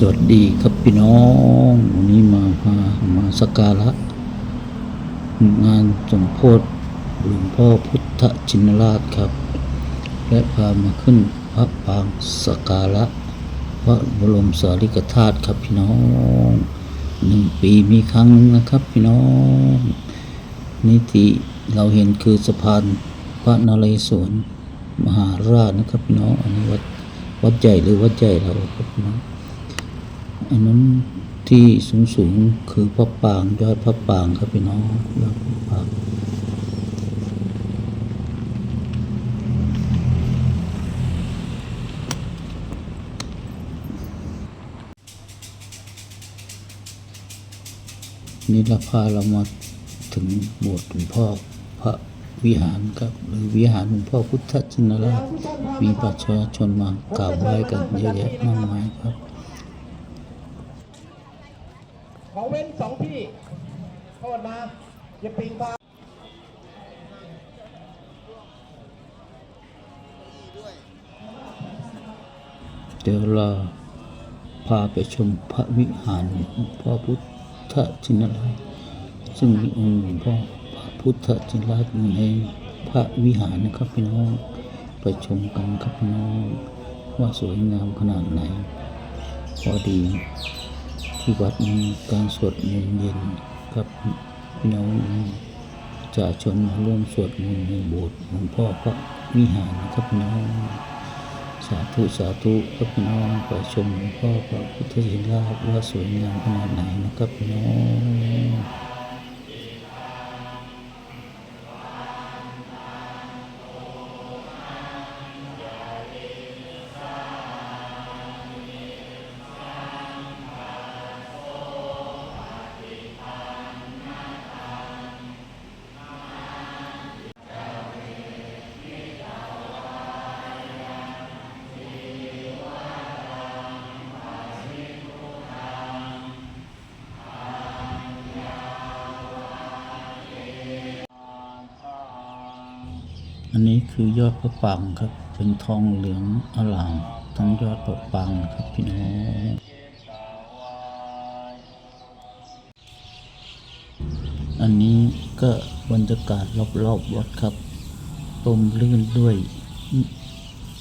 สวัสดีครับพี่น้องวันนี้มามามาสักการะงานสมโพธิหลวงพ่อพุทธชินราชครับ และพามาขึ้นพระปางสักการะพระบรมสารีริกธาตุครับพี่น้องหนึ่งปีมีครั้งหนึ่งนะครับพี่น้องนี่ที่เราเห็นคือสะพานพระนเรศวรมหาราชนะครับพี่น้องอันนี้วัดวัดใหญ่หรือวัดใหญ่เราครับพี่น้อง อันนั้นที่สูงสูงคือพระปางยอดพระปางครับพี่น้องยอดพระปางนี่เราพาเรามาถึงโบสถ์หลวงพ่อพระวิหารครับ หรือวิหารหลวงพ่อพุทธชินราชมีประชาชนมากราบไหว้กันเยอะแยะมากมายครับ ขอเว้นสองที่โทษนะอย่าปิงตาเดี๋ยวเราพาไปชมพระวิหารพ่อพุทธชินราชซึ่งมีองค์หลวงพ่อพระพุทธชินราชอยู่ในพระวิหารนะครับพี่น้องไปชมกันครับพี่น้องว่าสวยงามขนาดไหนพอดี ที่วัดมีการสวดมนต์เย็นกับพี่น้องจะชาชนมาร่วมสวดมนต์ในโบสถ์หลวงพ่อพระวิหารนะครับพี่น้องสาธุสาธุครับพี่น้องไปชมหลวงพ่อพระพุทธศิลาว่าสวยงามขนาดไหนนะครับพี่น้อง อันนี้คือยอดพระปรางครับ เป็นทองเหลืองอลามทั้งยอดพระปรางครับพี่น้องอันนี้ก็บรรยากาศรอบๆวัดครับต้มลื่นด้วย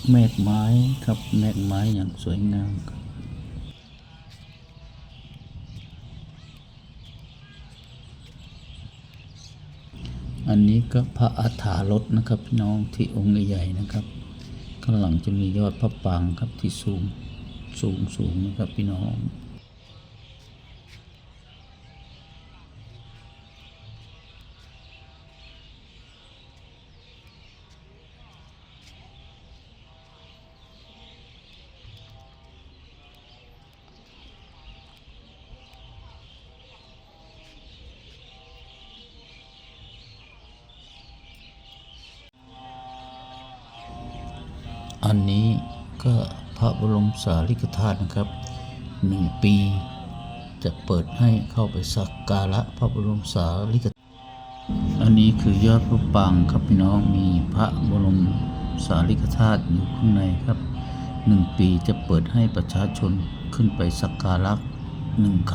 แมกไม้ครับแมกไม้อย่างสวยงามครับ อันนี้ก็พระอัฐารถนะครับพี่น้องที่องค์ใหญ่ๆนะครับ ข้างหลังจะมียอดพระปางครับที่สูงสูงสูงนะครับพี่น้อง อันนี้ก็พระบรมสารีริกธาตุนะครับหนึ่งปี จะเปิดให้เข้าไปสักการะพระบรมสารีริกธาตุอันนี้คือยอดพระปางครับพี่น้องมีพระบรมสารีริกธาตุอยู่ข้างในครับหนึ่งปีจะเปิดให้ประชาชนขึ้นไปสักการะหนึ่งครั้ง